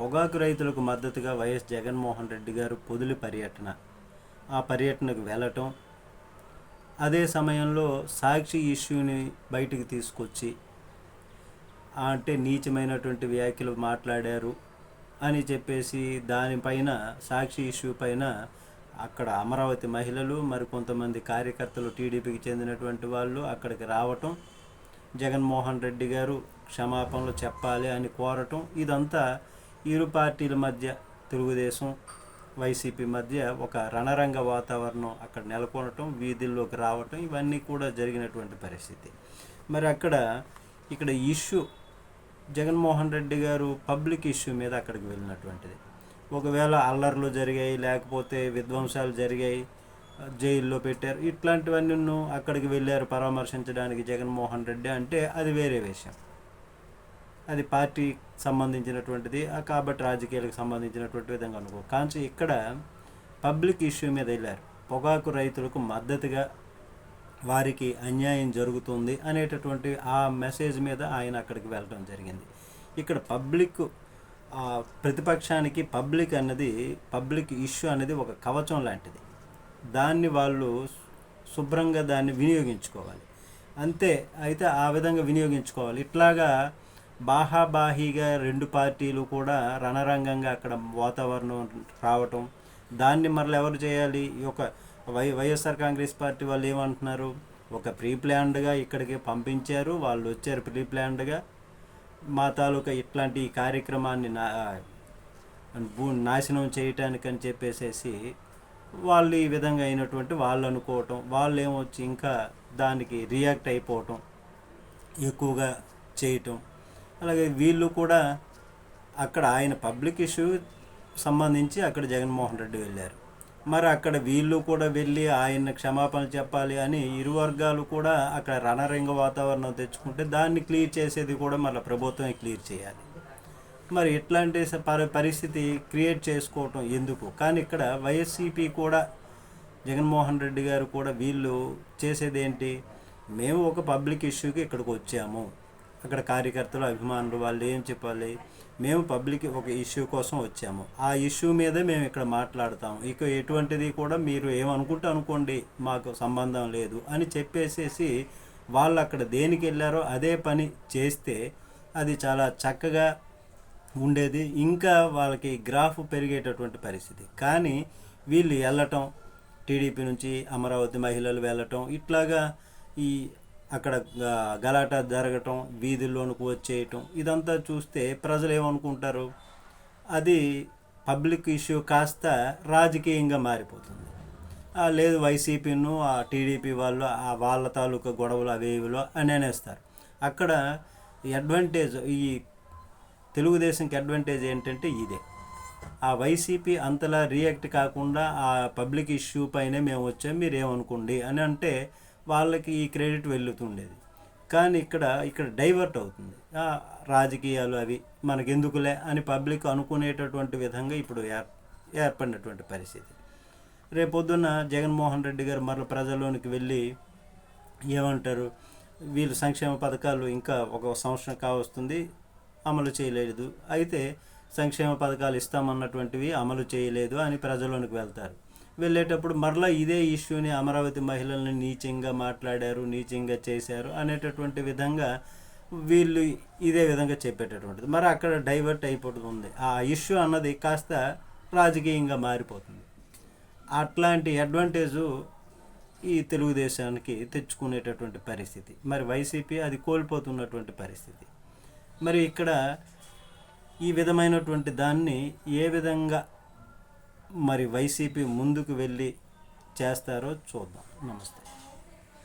పొగాకు రైతులకు మద్దతుగా వైఎస్ జగన్మోహన్ రెడ్డి గారు పొదిలి పర్యటన. ఆ పర్యటనకు వెళ్ళటం అదే సమయంలో సాక్షి ఇష్యూని బయటికి తీసుకొచ్చి అంటే నీచమైనటువంటి వ్యాఖ్యలు మాట్లాడారు అని చెప్పేసి దానిపైన సాక్షి ఇష్యూ పైన అక్కడ అమరావతి మహిళలు మరి కొంతమంది కార్యకర్తలు టీడీపీకి చెందినటువంటి వాళ్ళు అక్కడికి రావటం జగన్మోహన్ రెడ్డి గారు క్షమాపణలు చెప్పాలి అని కోరటం ఇదంతా ఇరు పార్టీల మధ్య తెలుగుదేశం వైసీపీ మధ్య ఒక రణరంగ వాతావరణం అక్కడ నెలకొనటం వీధుల్లోకి రావటం ఇవన్నీ కూడా జరిగినటువంటి పరిస్థితి. మరి అక్కడ ఇక్కడ ఇష్యూ జగన్మోహన్ రెడ్డి గారు పబ్లిక్ ఇష్యూ మీద అక్కడికి వెళ్ళినటువంటిది. ఒకవేళ అల్లర్లు జరిగాయి లేకపోతే విధ్వంసాలు జరిగాయి జైల్లో పెట్టారు ఇట్లాంటివన్నీ అక్కడికి వెళ్ళారు పరామర్శించడానికి జగన్మోహన్ రెడ్డి అంటే అది వేరే విషయం. అది పార్టీ సంబంధించినటువంటిది ఆ కాబట్టి రాజకీయాలకు సంబంధించినటువంటి విధంగా అనుకో. కానీ ఇక్కడ పబ్లిక్ ఇష్యూ మీద వెళ్ళారు. పొగాకు రైతులకు మద్దతుగా వారికి అన్యాయం జరుగుతుంది అనేటటువంటి ఆ మెసేజ్ మీద ఆయన అక్కడికి వెళ్ళడం జరిగింది. ఇక్కడ పబ్లిక్ ప్రతిపక్షానికి పబ్లిక్ అన్నది పబ్లిక్ ఇష్యూ అనేది ఒక కవచం లాంటిది. దాన్ని వాళ్ళు శుభ్రంగా దాన్ని వినియోగించుకోవాలి. అంతే అయితే ఆ విధంగా వినియోగించుకోవాలి. ఇట్లాగా బాహాబాహీగా రెండు పార్టీలు కూడా రణరంగంగా అక్కడ వాతావరణం రావటం. దాన్ని మరలా ఎవరు చేయాలి? ఈ యొక్క వై వైఎస్ఆర్ కాంగ్రెస్ పార్టీ వాళ్ళు ఏమంటున్నారు? ఒక ప్రీ ప్లాన్డ్గా ఇక్కడికి పంపించారు. వాళ్ళు వచ్చారు ప్రీ ప్లాన్డ్గా మా తాలూకా ఇట్లాంటి ఈ కార్యక్రమాన్ని నా భూ నాశనం చేయటానికి అని చెప్పేసేసి వాళ్ళు ఈ విధంగా అయినటువంటి వాళ్ళు అనుకోవటం. వాళ్ళు ఏమొచ్చి ఇంకా దానికి రియాక్ట్ అయిపోవటం. ఎక్కువగా చేయటం. అలాగే వీళ్ళు కూడా అక్కడ ఆయన పబ్లిక్ ఇష్యూ సంబంధించి అక్కడ జగన్మోహన్ రెడ్డి వెళ్ళారు. మరి అక్కడ వీళ్ళు కూడా వెళ్ళి ఆయన క్షమాపణలు చెప్పాలి అని ఇరు వర్గాలు కూడా అక్కడ రణరంగ వాతావరణం తెచ్చుకుంటే దాన్ని క్లియర్ చేసేది కూడా మళ్ళీ ప్రభుత్వమే క్లియర్ చేయాలి. మరి ఇట్లాంటి స- పరి- పరిస్థితి క్రియేట్ చేసుకోవటం ఎందుకు? కానీ ఇక్కడ వైఎస్సీపీ కూడా జగన్మోహన్ రెడ్డి గారు కూడా వీళ్ళు చేసేది ఏంటి మేము ఒక పబ్లిక్ ఇష్యూకి ఇక్కడికి వచ్చాము. అక్కడ కార్యకర్తలు అభిమానులు వాళ్ళు ఏం చెప్పాలి? మేము పబ్లిక్ ఒక ఇష్యూ కోసం వచ్చాము. ఆ ఇష్యూ మీదే మేము ఇక్కడ మాట్లాడతాం. ఇక ఎటువంటిది కూడా మీరు ఏమనుకుంటే అనుకోండి మాకు సంబంధం లేదు అని చెప్పేసేసి వాళ్ళు అక్కడ దేనికి వెళ్ళారో అదే పని చేస్తే అది చాలా చక్కగా ఉండేది. ఇంకా వాళ్ళకి గ్రాఫ్ పెరిగేటటువంటి పరిస్థితి. కానీ వీళ్ళు వెళ్ళటం టీడీపీ నుంచి అమరావతి మహిళలు వెళ్ళటం ఇట్లాగా ఈ అక్కడ గలాట జరగటం వీధుల్లోనికి వచ్చేయటం ఇదంతా చూస్తే ప్రజలు ఏమనుకుంటారు? అది పబ్లిక్ ఇష్యూ కాస్త రాజకీయంగా మారిపోతుంది. లేదు వైసీపీను ఆ టీడీపీ వాళ్ళు ఆ వాళ్ళ తాలూకా గొడవలు అవేవిలో అని అనేస్తారు. అక్కడ అడ్వాంటేజ్ ఈ తెలుగుదేశంకి అడ్వాంటేజ్ ఏంటంటే ఇదే. ఆ వైసీపీ అంతలా రియాక్ట్ కాకుండా ఆ పబ్లిక్ ఇష్యూ పైనే మేము వచ్చాం మీరు ఏమనుకోండి అని అంటే వాళ్ళకి ఈ క్రెడిట్ వెళ్ళుతుండేది కానీ ఇక్కడ ఇక్కడ డైవర్ట్ అవుతుంది. రాజకీయాలు అవి మనకెందుకులే అని పబ్లిక్ అనుకునేటటువంటి విధంగా ఇప్పుడు ఏర్ ఏర్పడినటువంటి పరిస్థితి. రేపొద్దున జగన్మోహన్ రెడ్డి గారు మరల ప్రజల్లోనికి వెళ్ళి ఏమంటారు వీళ్ళు సంక్షేమ పథకాలు ఇంకా ఒక సంవత్సరం కావస్తుంది అమలు చేయలేదు. అయితే సంక్షేమ పథకాలు ఇస్తామన్నటువంటివి అమలు చేయలేదు అని ప్రజల్లోనికి వెళ్తారు. వెళ్ళేటప్పుడు మరలా ఇదే ఇష్యూని అమరావతి మహిళల్ని నీచంగా మాట్లాడారు నీచంగా చేశారు అనేటటువంటి విధంగా వీళ్ళు ఇదే విధంగా చెప్పేటటువంటిది. మరి అక్కడ డైవర్ట్ అయిపోతుంది ఆ ఇష్యూ అన్నది కాస్త రాజకీయంగా మారిపోతుంది. అట్లాంటి అడ్వాంటేజు ఈ తెలుగుదేశానికి తెచ్చుకునేటటువంటి పరిస్థితి. మరి వైసీపీ అది కోల్పోతున్నటువంటి పరిస్థితి. మరి ఇక్కడ ఈ విధమైనటువంటి దాన్ని ఏ విధంగా మరి వైసీపీ ముందుకు వెళ్ళి చేస్తారో చూద్దాం. నమస్తే.